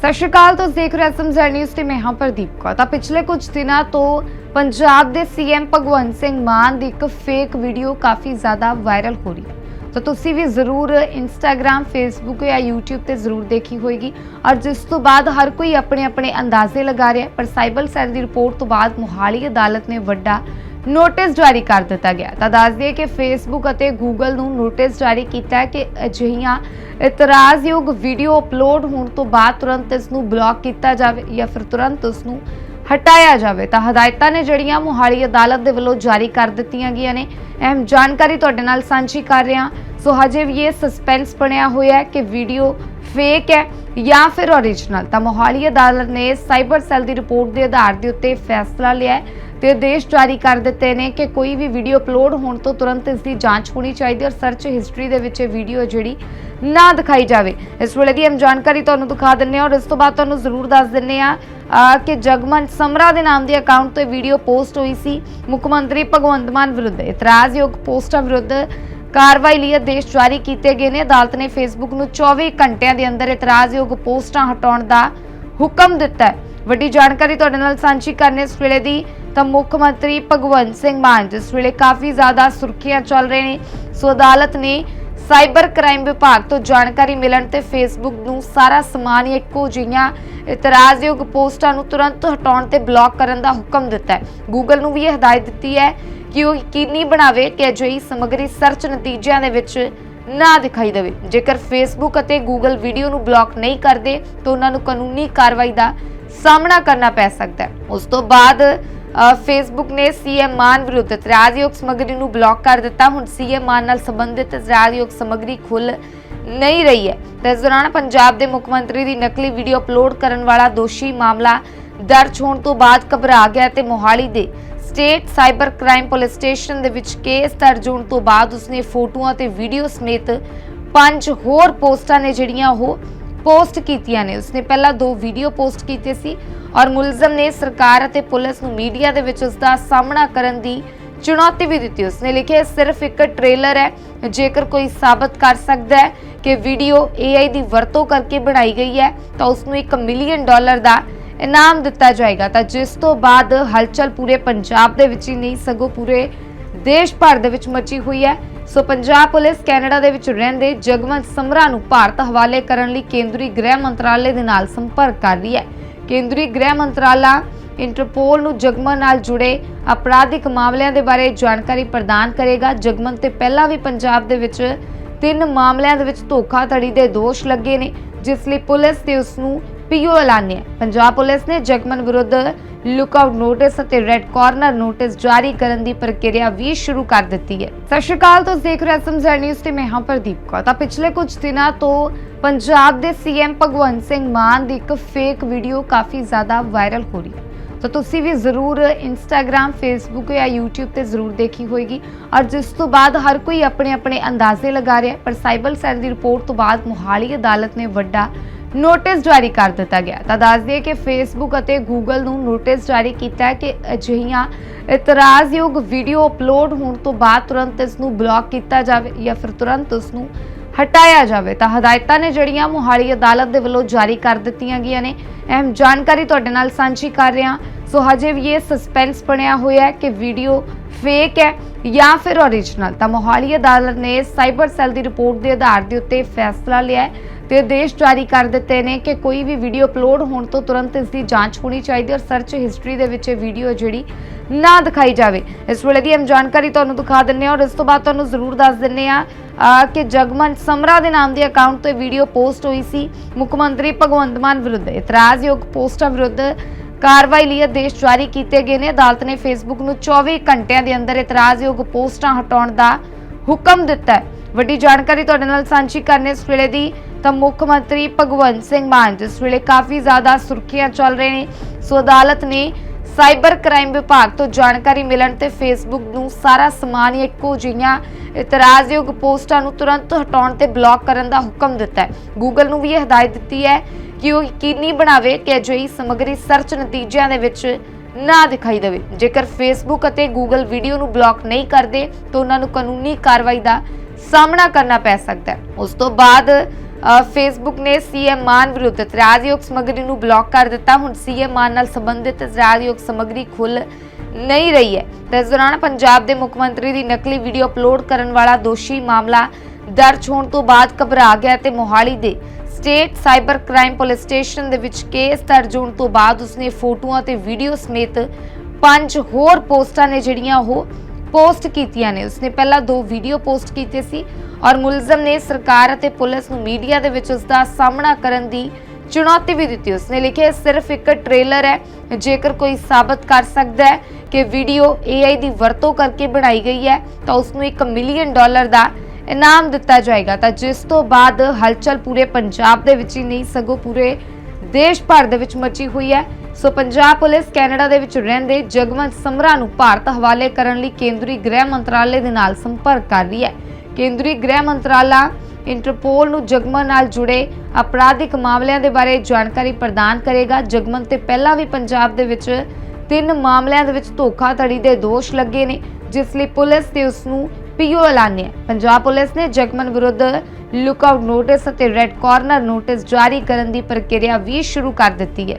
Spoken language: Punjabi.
ਸਤਿ ਸ਼੍ਰੀ ਅਕਾਲ, ਤੁਸੀਂ ਦੇਖ ਰਹੇ ਹੋ ਨਿਊਜ਼ ਤੇ ਮੈਂ ਹਾਂ ਪ੍ਰਦੀਪ ਕੌਰ। ਤਾਂ ਪਿਛਲੇ ਕੁਝ ਦਿਨਾਂ ਤੋਂ ਪੰਜਾਬ ਦੇ ਸੀਐਮ ਭਗਵੰਤ ਸਿੰਘ ਮਾਨ ਦੀ ਇੱਕ ਫੇਕ ਵੀਡੀਓ ਕਾਫੀ ਜ਼ਿਆਦਾ ਵਾਇਰਲ ਹੋ ਰਹੀ ਹੈ। ਤਾਂ ਤੁਸੀਂ ਵੀ ਜ਼ਰੂਰ ਇੰਸਟਾਗ੍ਰam ਫੇਸਬੁੱਕ ਜਾਂ YouTube ਤੇ ਜ਼ਰੂਰ ਦੇਖੀ ਹੋਏਗੀ। ਔਰ ਜਿਸ ਤੋਂ ਬਾਅਦ ਹਰ ਕੋਈ ਆਪਣੇ ਆਪਣੇ ਅੰਦਾਜ਼ੇ ਲਗਾ ਰਿਹਾ ਪਰ ਸਾਈਬਰ ਸੈੱਲ ਦੀ ਰਿਪੋਰਟ ਤੋਂ ਬਾਅਦ ਮੁਹਾਲੀ ਅਦਾਲਤ ਨੇ ਵੱਡਾ ਨੋਟਿਸ ਜਾਰੀ ਕਰ ਦਿੱਤਾ ਗਿਆ। ਤਾਂ ਦੱਸ ਦਈਏ ਕਿ ਫੇਸਬੁੱਕ ਅਤੇ ਗੂਗਲ ਨੂੰ ਨੋਟਿਸ ਜਾਰੀ ਕੀਤਾ ਹੈ ਕਿ ਅਜਿਹੀਆਂ ਇਤਰਾਜ਼ਯੋਗ ਵੀਡੀਓ ਅਪਲੋਡ ਹੋਣ ਤੋਂ ਬਾਅਦ ਤੁਰੰਤ ਇਸ ਨੂੰ ਬਲੌਕ ਕੀਤਾ ਜਾਵੇ ਜਾਂ ਫਿਰ ਤੁਰੰਤ ਉਸ ਨੂੰ ਹਟਾਇਆ ਜਾਵੇ। ਤਾਂ ਹਦਾਇਤਾਂ ਨੇ ਜਿਹੜੀਆਂ ਮੁਹਾਲੀ ਅਦਾਲਤ ਦੇ ਵੱਲੋਂ ਜਾਰੀ ਕਰ ਦਿੱਤੀਆਂ ਗਈਆਂ ਨੇ, ਅਹਿਮ ਜਾਣਕਾਰੀ ਤੁਹਾਡੇ ਨਾਲ ਸਾਂਝੀ ਕਰ ਰਹੇ ਹਾਂ। ਸੋ ਹਜੇ ਵੀ ਇਹ ਸਸਪੈਂਸ ਬਣਿਆ ਹੋਇਆ ਹੈ ਕਿ ਵੀਡੀਓ ਫੇਕ ਹੈ ਜਾਂ ਫਿਰ ਓਰੀਜਨਲ ਤਾਂ ਮੋਹਾਲੀ ਅਦਾਲਤ ਨੇ ਸਾਈਬਰ ਸੈੱਲ ਦੀ ਰਿਪੋਰਟ ਦੇ ਆਧਾਰ ਦੇ ਉੱਤੇ ਫੈਸਲਾ ਲਿਆ ਹੈ ਤੇ ਆਦੇਸ਼ ਜਾਰੀ ਕਰ ਦਿੱਤੇ ਨੇ ਕਿ ਕੋਈ ਵੀ ਵੀਡੀਓ ਅਪਲੋਡ ਹੋਣ ਤੋਂ ਤੁਰੰਤ ਇਸ ਦੀ ਜਾਂਚ ਹੋਣੀ ਚਾਹੀਦੀ ਹੈ ਔਰ ਸਰਚ ਹਿਸਟਰੀ ਦੇ ਵਿੱਚ ਇਹ ਵੀਡੀਓ ਜਿਹੜੀ ਨਾ ਦਿਖਾਈ ਜਾਵੇ। ਇਸ ਵੇਲੇ ਦੀ ਹਮ ਜਾਣਕਾਰੀ ਤੁਹਾਨੂੰ ਦਿਖਾ ਦਿੰਨੇ ਹਾਂ ਔਰ ਇਸ ਤੋਂ ਬਾਅਦ ਤੁਹਾਨੂੰ ਜ਼ਰੂਰ ਦੱਸ ਦਿੰਨੇ ਆ ਕਿ ਜਗਮਨ ਸਮਰਾ ਦੇ ਨਾਮ ਦੇ ਅਕਾਊਂਟ ਤੇ ਵੀਡੀਓ ਪੋਸਟ ਹੋਈ ਸੀ। ਮੁੱਖ ਮੰਤਰੀ ਭਗਵੰਤ ਮਾਨ ਵਿਰੁੱਧ ਇਤਰਾਜ਼ਯੋਗ ਪੋਸਟਾਂ ਵਿਰੁੱਧ ਕਾਰਵਾਈ ਲਈ ਆਦੇਸ਼ ਜਾਰੀ ਕੀਤੇ ਗਏ ਨੇ। ਅਦਾਲਤ ਨੇ ਫੇਸਬੁੱਕ ਨੂੰ 24 ਘੰਟਿਆਂ ਦੇ ਅੰਦਰ ਇਤਰਾਜ਼ਯੋਗ ਪੋਸਟਾਂ ਹਟਾਉਣ ਦਾ ਹੁਕਮ ਦਿੱਤਾ ਵੱਡੀ ਜਾਣਕਾਰੀ ਤੁਹਾਡੇ ਨਾਲ ਸਾਂਝੀ ਕਰਨੇ ਇਸ ਵੇਲੇ ਦੀ ਤਾਂ ਮੁੱਖ ਮੰਤਰੀ ਭਗਵੰਤ ਸਿੰਘ ਮਾਨ, ਜਿਸ ਵੇਲੇ ਕਾਫੀ ਜ਼ਿਆਦਾ ਸੁਰਖੀਆਂ ਚੱਲ ਰਹੇ ਨੇ। ਸੋ ਅਦਾਲਤ ਨੇ ਸਾਈਬਰ ਕ੍ਰਾਈਮ ਵਿਭਾਗ ਤੋਂ ਜਾਣਕਾਰੀ ਮਿਲਣ ਤੇ ਫੇਸਬੁੱਕ ਨੂੰ ਸਾਰਾ ਸਮਾਨ ਇੱਕੋ ਜਿਹੀਆਂ ਇਤਰਾਜ਼ਯੋਗ ਪੋਸਟਾਂ ਨੂੰ ਤੁਰੰਤ ਹਟਾਉਣ ਤੇ ਬਲੌਕ ਕਰਨ ਦਾ ਹੁਕਮ ਦਿੱਤਾ ਹੈ। ਗੂਗਲ ਨੂੰ ਵੀ ਇਹ ਹਦਾਇਤ ਦਿੱਤੀ ਹੈ ਕਿ ਉਹ ਯਕੀਨੀ ਬਣਾਵੇ ਕਿ ਅਜਿਹੀ ਸਮੱਗਰੀ ਸਰਚ ਨਤੀਜਿਆਂ ਦੇ ਵਿੱਚ ਨਾ ਦਿਖਾਈ ਦੇਵੇ। ਜੇਕਰ ਫੇਸਬੁੱਕ ਅਤੇ ਗੂਗਲ ਵੀਡੀਓ ਨੂੰ ਬਲੌਕ ਨਹੀਂ ਕਰਦੇ, ਤਾਂ ਉਹਨਾਂ ਨੂੰ ਕਾਨੂੰਨੀ ਕਾਰਵਾਈ ਦਾ ਸਾਹਮਣਾ ਕਰਨਾ ਪੈ ਸਕਦਾ ਹੈ। ਉਸ ਤੋਂ ਬਾਅਦ ਫੇਸਬੁੱਕ ਨੇ ਸੀਐਮ ਮਾਨ ਵਿਰੁੱਧ ਇਤਰਾਜ਼ਯੋਗ ਸਮੱਗਰੀ ਨੂੰ ਬਲੌਕ ਕਰ ਦਿੱਤਾ। ਹੁਣ ਸੀਐਮ ਮਾਨ ਨਾਲ ਸੰਬੰਧਿਤ ਇਤਰਾਜ਼ਯੋਗ ਸਮੱਗਰੀ ਖੁੱਲ ਨਹੀਂ ਰਹੀ ਹੈ। ਤੇ ਇਸ ਦੌਰਾਨ ਪੰਜਾਬ ਦੇ ਮੁੱਖ ਮੰਤਰੀ ਦੀ ਨਕਲੀ ਵੀਡੀਓ ਅਪਲੋਡ ਕਰਨ ਵਾਲਾ ਦੋਸ਼ੀ ਮਾਮਲਾ ਦਰਜ ਹੋਣ ਤੋਂ ਬਾਅਦ ਘਬਰਾ ਗਿਆ ਤੇ ਮੋਹਾਲੀ ਦੇ state cyber crime police station ਦੇ ਵਿੱਚ ਕੇਸ ਦਰਜ ਹੋਣ ਤੋਂ ਬਾਅਦ ਉਸਨੇ ਫੋਟੋਆਂ ਤੇ ਵੀਡੀਓ ਸਮੇਤ ਪੰਜ ਹੋਰ ਪੋਸਟਾਂ ਨੇ ਜਿਹੜੀਆਂ ਉਹ ਪੋਸਟ ਕੀਤੀਆਂ ਨੇ। ਉਸਨੇ ਪਹਿਲਾਂ ਦੋ ਵੀਡੀਓ ਪੋਸਟ ਕੀਤੇ ਸੀ ਔਰ ਮੁਲਜ਼ਮ ਨੇ ਸਰਕਾਰ ਅਤੇ ਪੁਲਿਸ ਨੂੰ ਮੀਡੀਆ ਦੇ ਵਿੱਚ ਉਸ ਦਾ ਸਾਹਮਣਾ ਕਰਨ ਦੀ ਚੁਣੌਤੀ ਵੀ ਦਿੱਤੀ। ਉਸਨੇ ਲਿਖਿਆ ਸਿਰਫ ਇੱਕ ਟ੍ਰੇਲਰ ਹੈ। ਜੇਕਰ ਕੋਈ ਸਾਬਤ ਕਰ ਸਕਦਾ ਹੈ ਕਿ ਵੀਡੀਓ AI ਦੀ ਵਰਤੋਂ ਕਰਕੇ ਬਣਾਈ ਗਈ ਹੈ, ਤਾਂ ਉਸ ਨੂੰ 1 ਮਿਲੀਅਨ ਡਾਲਰ ਦਾ ਇਨਾਮ ਦਿੱਤਾ ਜਾਏਗਾ। ਤਾਂ ਜਿਸ ਤੋਂ ਬਾਅਦ ਹਲਚਲ ਪੂਰੇ ਪੰਜਾਬ ਦੇ ਵਿੱਚ ਹੀ ਨਹੀਂ, ਸਗੋਂ ਪੂਰੇ ਦੇਸ਼ ਭਰ ਦੇ ਵਿੱਚ ਮਚੀ ਹੋਈ ਹੈ। ਸੋ ਪੰਜਾਬ ਪੁਲਿਸ ਕੈਨੇਡਾ ਦੇ ਵਿੱਚ ਰਹਿੰਦੇ ਜਗਮਨ ਸਮਰਾ ਨੂੰ ਭਾਰਤ ਹਵਾਲੇ ਕਰਨ ਲਈ ਕੇਂਦਰੀ ਗ੍ਰਹਿ ਮੰਤਰਾਲੇ ਦੇ ਨਾਲ ਸੰਪਰਕ ਕਰ ਰਹੀ ਹੈ। ਕੇਂਦਰੀ ਗ੍ਰਹਿ ਮੰਤਰਾਲਾ ਇੰਟਰਪੋਲ ਨੂੰ ਜਗਮਨ ਨਾਲ ਜੁੜੇ ਅਪਰਾਧਿਕ ਮਾਮਲਿਆਂ ਦੇ ਬਾਰੇ ਜਾਣਕਾਰੀ ਪ੍ਰਦਾਨ ਕਰੇਗਾ। ਜਗਮਨ ਤੇ ਪਹਿਲਾਂ ਵੀ ਪੰਜਾਬ ਦੇ ਵਿੱਚ ਤਿੰਨ ਮਾਮਲਿਆਂ ਦੇ ਵਿੱਚ ਧੋਖਾਧੜੀ ਦੇ ਦੋਸ਼ ਲੱਗੇ ਨੇ, ਜਿਸ ਲਈ ਪੁਲਿਸ ਤੇ ਉਸ ਨੂੰ ਪੀਓ ਐਲਾਨਿਆ ਪੰਜਾਬ ਪੁਲਿਸ ਨੇ ਜਗਮਨ ਵਿਰੁੱਧ ਲੁੱਕਆਊਟ ਨੋਟਿਸ ਅਤੇ ਰੈੱਡ ਕਾਰਨਰ ਨੋਟਿਸ ਜਾਰੀ ਕਰਨ ਦੀ ਪ੍ਰਕਿਰਿਆ ਵੀ ਸ਼ੁਰੂ ਕਰ ਦਿੱਤੀ ਹੈ। ਸਤਿ ਸ਼੍ਰੀ ਅਕਾਲ, ਤੁਸੀਂ ਦੇਖ ਰਹੇ ਹੋ ਨਿਊਜ਼ ਤੇ ਮੈਂ ਹਾਂ ਪ੍ਰਦੀਪ ਕੌਰ। ਤਾਂ ਪਿਛਲੇ ਕੁਝ ਦਿਨਾਂ ਤੋਂ ਪੰਜਾਬ ਦੇ ਸੀਐਮ ਭਗਵੰਤ ਸਿੰਘ ਮਾਨ ਦੀ ਇੱਕ ਫੇਕ ਵੀਡੀਓ ਕਾਫੀ ਜ਼ਿਆਦਾ ਵਾਇਰਲ ਹੋ ਰਹੀ ਹੈ। ਤਾਂ ਤੁਸੀਂ ਵੀ ਜ਼ਰੂਰ ਇੰਸਟਾਗ੍ਰam ਫੇਸਬੁੱਕ ਜਾਂ YouTube ਤੇ ਜ਼ਰੂਰ ਦੇਖੀ ਹੋਏਗੀ। ਔਰ ਜਿਸ ਤੋਂ ਬਾਅਦ ਹਰ ਕੋਈ ਆਪਣੇ ਆਪਣੇ ਅੰਦਾਜ਼ੇ ਲਗਾ ਰਿਹਾ ਪਰ ਸਾਈਬਰ ਸੈੱਲ ਦੀ ਰਿਪੋਰਟ ਤੋਂ ਬਾਅਦ ਮੁਹਾਲੀ ਅਦਾਲਤ ਨੇ ਵੱਡਾ ਨੋਟਿਸ ਜਾਰੀ ਕਰ ਦਿੱਤਾ ਗਿਆ। ਤਾਂ ਦੱਸ ਦਈਏ ਕਿ ਫੇਸਬੁੱਕ ਅਤੇ ਗੂਗਲ ਨੂੰ ਨੋਟਿਸ ਜਾਰੀ ਕੀਤਾ ਹੈ ਕਿ ਅਜਿਹੀਆਂ ਇਤਰਾਜ਼ਯੋਗ ਵੀਡੀਓ ਅਪਲੋਡ ਹੋਣ ਤੋਂ ਬਾਅਦ ਤੁਰੰਤ ਇਸ ਨੂੰ ਬਲੌਕ ਕੀਤਾ ਜਾਵੇ ਜਾਂ ਫਿਰ ਤੁਰੰਤ ਉਸ ਨੂੰ ਹਟਾਇਆ ਜਾਵੇ। ਤਾਂ ਹਦਾਇਤਾਂ ਨੇ ਜਿਹੜੀਆਂ ਮੁਹਾਲੀ ਅਦਾਲਤ ਦੇ ਵੱਲੋਂ ਜਾਰੀ ਕਰ ਦਿੱਤੀਆਂ ਗਈਆਂ ਨੇ ਅਹਿਮ ਜਾਣਕਾਰੀ ਤੁਹਾਡੇ ਨਾਲ ਸਾਂਝੀ ਕਰ ਰਿਹਾ ਸੋ ਹਜੇ ਵੀ ਇਹ ਸਸਪੈਂਸ ਬਣਿਆ ਹੋਇਆ ਹੈ ਕਿ ਵੀਡੀਓ ਫੇਕ ਹੈ ਜਾਂ ਫਿਰ ਓਰੀਜਨਲ ਤਾਂ ਮੁਹਾਲੀ ਅਦਾਲਤ ਨੇ ਸਾਈਬਰ ਸੈੱਲ ਦੀ ਰਿਪੋਰਟ ਦੇ ਆਧਾਰ ਦੇ ਉੱਤੇ ਫੈਸਲਾ ਲਿਆ ਹੈ। ਤੇ ਆਦੇਸ਼ ਜਾਰੀ ਕਰ ਦਿੱਤੇ ਨੇ ਕਿ ਕੋਈ ਵੀ ਵੀਡੀਓ ਅਪਲੋਡ ਹੋਣ ਤੋਂ ਤੁਰੰਤ ਇਸ ਦੀ ਜਾਂਚ ਹੋਣੀ ਚਾਹੀਦੀ ਹੈ ਔਰ ਸਰਚ ਹਿਸਟਰੀ ਦੇ ਵਿੱਚ ਇਹ ਵੀਡੀਓ ਜਿਹੜੀ ਨਾ ਦਿਖਾਈ ਜਾਵੇ। ਇਸ ਵੇਲੇ ਦੀ ਹਮ ਜਾਣਕਾਰੀ ਤੁਹਾਨੂੰ ਦਿਖਾ ਦਿੰਨੇ ਹਾਂ ਔਰ ਇਸ ਤੋਂ ਬਾਅਦ ਤੁਹਾਨੂੰ ਜ਼ਰੂਰ ਦੱਸ ਦਿੰਨੇ ਆ ਕਿ ਜਗਮਨ ਸਮਰਾ ਦੇ ਨਾਮ ਦੇ ਅਕਾਊਂਟ ਤੇ ਵੀਡੀਓ ਪੋਸਟ ਹੋਈ ਸੀ। ਮੁੱਖ ਮੰਤਰੀ ਭਗਵੰਤ ਮਾਨ ਵਿਰੁੱਧ ਇਤਰਾਜ਼ਯੋਗ ਪੋਸਟਾਂ ਵਿਰੁੱਧ ਕਾਰਵਾਈ ਲਈ ਆਦੇਸ਼ ਜਾਰੀ ਕੀਤੇ ਗਏ ਨੇ। ਅਦਾਲਤ ਨੇ ਫੇਸਬੁੱਕ ਨੂੰ 24 ਘੰਟਿਆਂ ਦੇ ਅੰਦਰ ਇਤਰਾਜ਼ਯੋਗ ਪੋਸਟਾਂ ਹਟਾਉਣ ਦਾ ਹੁਕਮ ਦਿੱਤਾ ਹੈ। ਵੱਡੀ ਜਾਣਕਾਰੀ ਤੁਹਾਡੇ ਨਾਲ ਸਾਂਝੀ ਕਰਨੇ ਇਸ ਵੇਲੇ ਦੀ ਤਾਂ ਮੁੱਖ ਮੰਤਰੀ ਭਗਵੰਤ ਸਿੰਘ ਮਾਨ, ਜਿਸ ਵੇਲੇ ਕਾਫੀ ਜ਼ਿਆਦਾ ਸੁਰਖੀਆਂ ਚੱਲ ਰਹੇ ਨੇ, ਸੋ ਅਦਾਲਤ ਨੇ ਸਾਈਬਰ ਕ੍ਰਾਈਮ ਵਿਭਾਗ ਤੋਂ ਜਾਣਕਾਰੀ ਮਿਲਣ ਤੇ ਫੇਸਬੁੱਕ ਨੂੰ ਸਾਰਾ ਸਮਾਨ ਇੱਕੋ ਜਿਹੀਆਂ ਇਤਰਾਜ਼ਯੋਗ ਪੋਸਟਾਂ ਨੂੰ ਤੁਰੰਤ ਹਟਾਉਣ ਤੇ ਬਲੌਕ ਕਰਨ ਦਾ ਹੁਕਮ ਦਿੱਤਾ ਹੈ। ਗੂਗਲ ਨੂੰ ਵੀ ਇਹ ਹਦਾਇਤ ਦਿੱਤੀ ਹੈ ਕਿ ਉਹ ਯਕੀਨੀ ਬਣਾਵੇ ਕਿ ਅਜਿਹੀ ਸਮੱਗਰੀ ਸਰਚ ਨਤੀਜਿਆਂ ਦੇ ਵਿੱਚ ਨਾ ਦਿਖਾਈ ਦੇਵੇ। ਜੇਕਰ ਫੇਸਬੁੱਕ ਅਤੇ ਗੂਗਲ ਵੀਡੀਓ ਨੂੰ ਬਲੌਕ ਨਹੀਂ ਕਰਦੇ, ਤਾਂ ਉਹਨਾਂ ਨੂੰ ਕਾਨੂੰਨੀ ਕਾਰਵਾਈ ਦਾ ਸਾਹਮਣਾ ਕਰਨਾ ਪੈ ਸਕਦਾ ਹੈ। ਉਸ ਤੋਂ ਬਾਅਦ ਫੇਸਬੁੱਕ ਨੇ ਸੀਐਮ ਮਾਨ ਵਿਰੁੱਧ ਇਤਰਾਜ਼ਯੋਗ ਸਮੱਗਰੀ ਨੂੰ ਬਲੌਕ ਕਰ ਦਿੱਤਾ। ਹੁਣ ਸੀਐਮ ਮਾਨ ਨਾਲ ਸੰਬੰਧਿਤ ਇਤਰਾਜ਼ਯੋਗ ਸਮੱਗਰੀ ਖੁੱਲ ਨਹੀਂ ਰਹੀ ਹੈ। ਤੇ ਇਸ ਦੌਰਾਨ ਪੰਜਾਬ ਦੇ ਮੁੱਖ ਮੰਤਰੀ ਦੀ ਨਕਲੀ ਵੀਡੀਓ ਅਪਲੋਡ ਕਰਨ ਵਾਲਾ ਦੋਸ਼ੀ ਮਾਮਲਾ ਦਰਜ ਹੋਣ ਤੋਂ ਬਾਅਦ ਘਬਰਾ ਗਿਆ ਤੇ ਮੋਹਾਲੀ ਦੇ state cyber crime police station ਦੇ ਵਿੱਚ ਕੇਸ ਦਰਜ ਹੋਣ ਤੋਂ ਬਾਅਦ ਉਸਨੇ ਫੋਟੋਆਂ ਤੇ ਵੀਡੀਓ ਸਮੇਤ ਪੰਜ ਹੋਰ ਪੋਸਟਾਂ ਨੇ ਜਿਹੜੀਆਂ ਉਹ ਪੋਸਟ ਕੀਤੀਆਂ ਨੇ। ਉਸਨੇ ਪਹਿਲਾਂ ਦੋ ਵੀਡੀਓ ਪੋਸਟ ਕੀਤੇ ਸੀ ਔਰ ਮੁਲਜ਼ਮ ਨੇ ਸਰਕਾਰ ਅਤੇ ਪੁਲਿਸ ਨੂੰ ਮੀਡੀਆ ਦੇ ਵਿੱਚ ਉਸ ਦਾ ਸਾਹਮਣਾ ਕਰਨ ਦੀ ਚੁਣੌਤੀ ਵੀ ਦਿੱਤੀ। ਉਸਨੇ ਲਿਖਿਆ ਸਿਰਫ ਇੱਕ ਟ੍ਰੇਲਰ ਹੈ। ਜੇਕਰ ਕੋਈ ਸਾਬਤ ਕਰ ਸਕਦਾ ਹੈ ਕਿ ਵੀਡੀਓ AI ਦੀ ਵਰਤੋਂ ਕਰਕੇ ਬਣਾਈ ਗਈ ਹੈ, ਤਾਂ ਉਸ ਨੂੰ 1 ਮਿਲੀਅਨ ਡਾਲਰ ਦਾ ਇਨਾਮ ਦਿੱਤਾ ਜਾਏਗਾ। ਤਾਂ ਜਿਸ ਤੋਂ ਬਾਅਦ ਹਲਚਲ ਪੂਰੇ ਪੰਜਾਬ ਦੇ ਵਿੱਚ ਹੀ ਨਹੀਂ, ਸਗੋਂ ਪੂਰੇ ਦੇਸ਼ ਭਰ ਦੇ ਵਿੱਚ ਮਚੀ ਹੋਈ ਹੈ। ਸੋ ਪੰਜਾਬ ਪੁਲਿਸ ਕੈਨੇਡਾ ਦੇ ਵਿੱਚ ਰਹਿੰਦੇ ਜਗਵੰਤ ਸਮਰਾ ਨੂੰ ਭਾਰਤ ਹਵਾਲੇ ਕਰਨ ਲਈ ਕੇਂਦਰੀ ਗ੍ਰਹਿ ਮੰਤਰਾਲੇ ਦੇ ਨਾਲ ਸੰਪਰਕ ਕਰ ਰਹੀ ਹੈ। ਕੇਂਦਰੀ ਗ੍ਰਹਿ ਮੰਤਰਾਲਾ ਇੰਟਰਪੋਲ ਨੂੰ ਜਗਮਨ ਨਾਲ ਜੁੜੇ ਅਪਰਾਧਿਕ ਮਾਮਲਿਆਂ ਦੇ ਬਾਰੇ ਜਾਣਕਾਰੀ ਪ੍ਰਦਾਨ ਕਰੇਗਾ। ਜਗਮਨ ਤੇ ਪਹਿਲਾਂ ਵੀ ਪੰਜਾਬ ਦੇ ਵਿੱਚ ਤਿੰਨ ਮਾਮਲਿਆਂ ਦੇ ਵਿੱਚ ਧੋਖਾਧੜੀ ਦੇ ਦੋਸ਼ ਲੱਗੇ ਨੇ, ਜਿਸ ਲਈ ਪੁਲਿਸ ਤੇ ਉਸ ਨੂੰ ਪੀਓ ਐਲਾਨਿਆ ਪੰਜਾਬ ਪੁਲਿਸ ਨੇ ਜਗਮਨ ਵਿਰੁੱਧ ਲੁੱਕਆਊਟ ਨੋਟਿਸ ਅਤੇ ਰੈੱਡ ਕਾਰਨਰ ਨੋਟਿਸ ਜਾਰੀ ਕਰਨ ਦੀ ਪ੍ਰਕਿਰਿਆ ਵੀ ਸ਼ੁਰੂ ਕਰ ਦਿੱਤੀ ਹੈ।